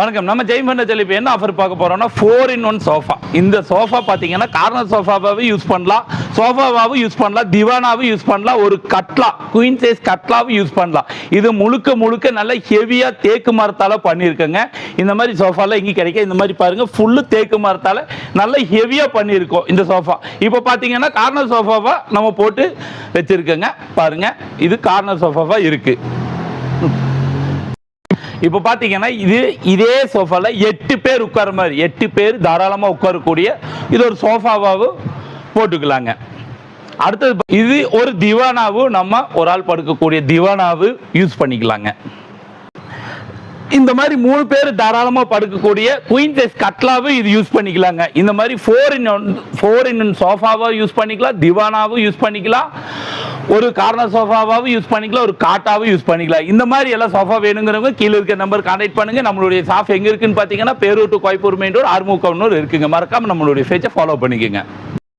வணக்கம். நம்ம ஜெயம் பண்ண என்ன ஆஃபர் பார்க்க போறோம்னா ஃபோர் இன் ஒன் சோஃபா இந்த சோஃபா பார்த்தீங்கன்னா கார்னர் சோஃபாவாகவும் யூஸ் பண்ணலாம். சோஃபாவாகவும் யூஸ் பண்ணலாம். திவானாவும் யூஸ் பண்ணலாம். ஒரு கட்லா குயின் சைஸ் கட்லாவும் யூஸ் பண்ணலாம். இது முழுக்க முழுக்க நல்ல ஹெவியாக தேக்கு மரத்தால் பண்ணியிருக்கோங்க. இந்த மாதிரி சோஃபாலாம் எங்கேயும் கிடைக்க இந்த மாதிரி பாருங்க ஃபுல்லு தேக்கு மரத்தால் நல்ல ஹெவியாக பண்ணியிருக்கோம் இந்த சோஃபா இப்போ பார்த்தீங்கன்னா கார்னர் சோஃபாவாக நம்ம போட்டு வச்சிருக்கோங்க. பாருங்க இது கார்னர் சோஃபாவாக இருக்குது இப்போ பார்த்தீங்கன்னா இது இதே சோஃபாவில் எட்டு பேர் உட்கார மாதிரி எட்டு பேர் தாராளமாக உட்காரக்கூடிய இது ஒரு சோஃபாவாகவும் போட்டுக்கலாங்க. அடுத்தது இது ஒரு திவானாவும் நம்ம ஒரு ஆள் படுக்கக்கூடிய திவானாவும் யூஸ் பண்ணிக்கலாங்க. இந்த மாதிரி மூணு பேர் தாராளமாக படுக்கக்கூடிய குயின் சைஸ் கட்லாவும் இது யூஸ் பண்ணிக்கலாங்க. இந்த மாதிரி four in one four in one சோஃபாவும் use பண்ணிக்கலாம் திவானாவும் யூஸ் பண்ணிக்கலாம் ஒரு கார்னர் சோஃபாவாகவும் யூஸ் பண்ணிக்கலாம் ஒரு காட்டாவும் யூஸ் பண்ணிக்கலாம். இந்த மாதிரி எல்லாம் சோஃபா வேணுங்கிறவங்க கீழே இருக்க நம்பர் கான்டாக்ட் பண்ணுங்க. நம்மளுடைய சாஃப் எங்கே இருக்குன்னு பார்த்தீங்கன்னா Perur to Coimbatore main road ஆர்முகம்னு இருக்குங்க. மறக்காமல் நம்மளுடைய பேஜை ஃபாலோ பண்ணிக்கோங்க.